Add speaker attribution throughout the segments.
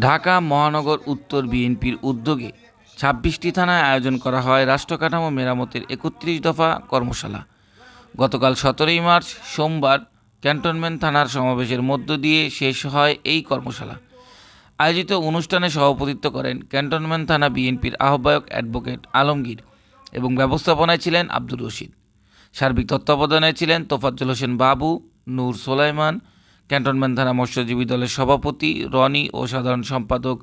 Speaker 1: ঢাকা, মহানগর, উত্তর বিএনপির উদ্যোগে ছাব্বিশটি থানায় আয়োজন করা হয় রাষ্ট্রকাঠামো মেরামতের একত্রিশ দফা কর্মশালা। গতকাল সতেরোই মার্চ, সোমবার, ক্যান্টনমেন্ট থানার সমাবেশের মধ্য দিয়ে শেষ হয় এই কর্মশালা। আয়োজিত অনুষ্ঠানে সভাপতিত্ব করেন ক্যান্টনমেন্ট থানা বিএনপির আহ্বায়ক অ্যাডভোকেট আলমগীর এবং ব্যবস্থাপনায় ছিলেন আব্দুর রশিদ। সার্বিক তত্ত্বাবধানে ছিলেন তোফাজ্জল হোসেন বাবু, নূর সোলাইমান ক্যান্টনমেন্ট থানা মৎস্যজীবী দলের সভাপতি রনি ও সাধারণ সম্পাদক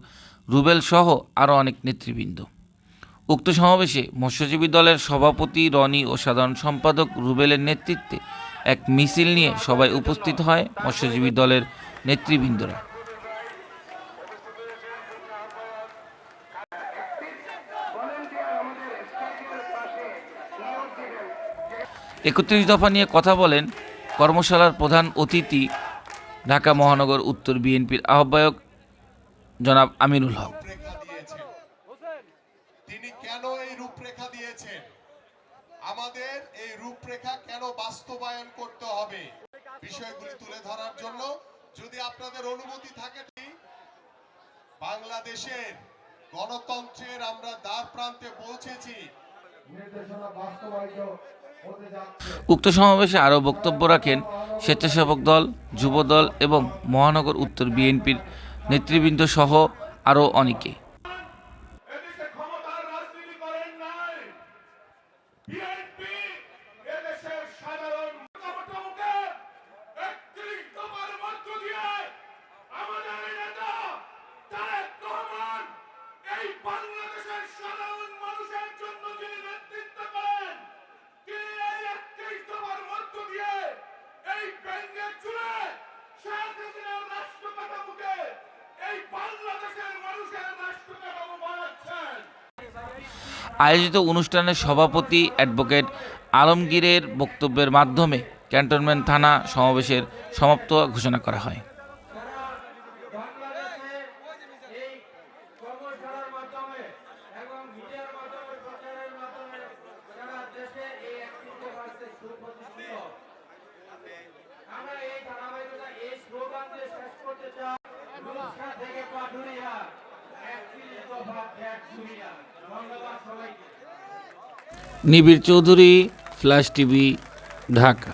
Speaker 1: রুবেল সহ আরও অনেক নেতৃবৃন্দ। উক্ত সমাবেশে মৎস্যজীবী দলের সভাপতি রনি ও সাধারণ সম্পাদক রুবেলের নেতৃত্বে এক মিছিল নিয়ে সবাই উপস্থিত হয় মৎস্যজীবী দলের নেতৃবৃন্দরা। একত্রিশ দফা নিয়ে কথা বলেন কর্মশালার প্রধান অতিথি ঢাকা মহানগর উত্তর বিএনপির আহ্বায়ক জনাব আমিনুল হক।
Speaker 2: তিনি কেন এই রূপরেখা দিয়েছেন? আমাদের এই রূপরেখা কেন বাস্তবায়ন করতে হবে? বিষয়গুলি তুলে ধরার জন্য যদি আপনাদের অনুমতি থাকে বাংলাদেশের গণতন্ত্রের আমরা দ্বার প্রান্তে পৌঁছেছি।
Speaker 3: নির্দেশনা বাস্তবায়িত
Speaker 1: উক্ত সমাবেশে আরও বক্তব্য রাখেন স্বেচ্ছাসেবক দল যুবদল এবং মহানগর উত্তর বিএনপির নেতৃবৃন্দ সহ আরও অনেকে। আয়োজিত অনুষ্ঠানের সভাপতি অ্যাডভোকেট আলমগীরের বক্তব্যের মাধ্যমে ক্যান্টনমেন্ট থানা সমাবেশের সমাপ্ত ঘোষণা করা হয়।
Speaker 3: থেকে ধন্যবাদ সবাইকে
Speaker 1: নিবিড় চৌধুরী ফ্ল্যাশ টিভি ঢাকা।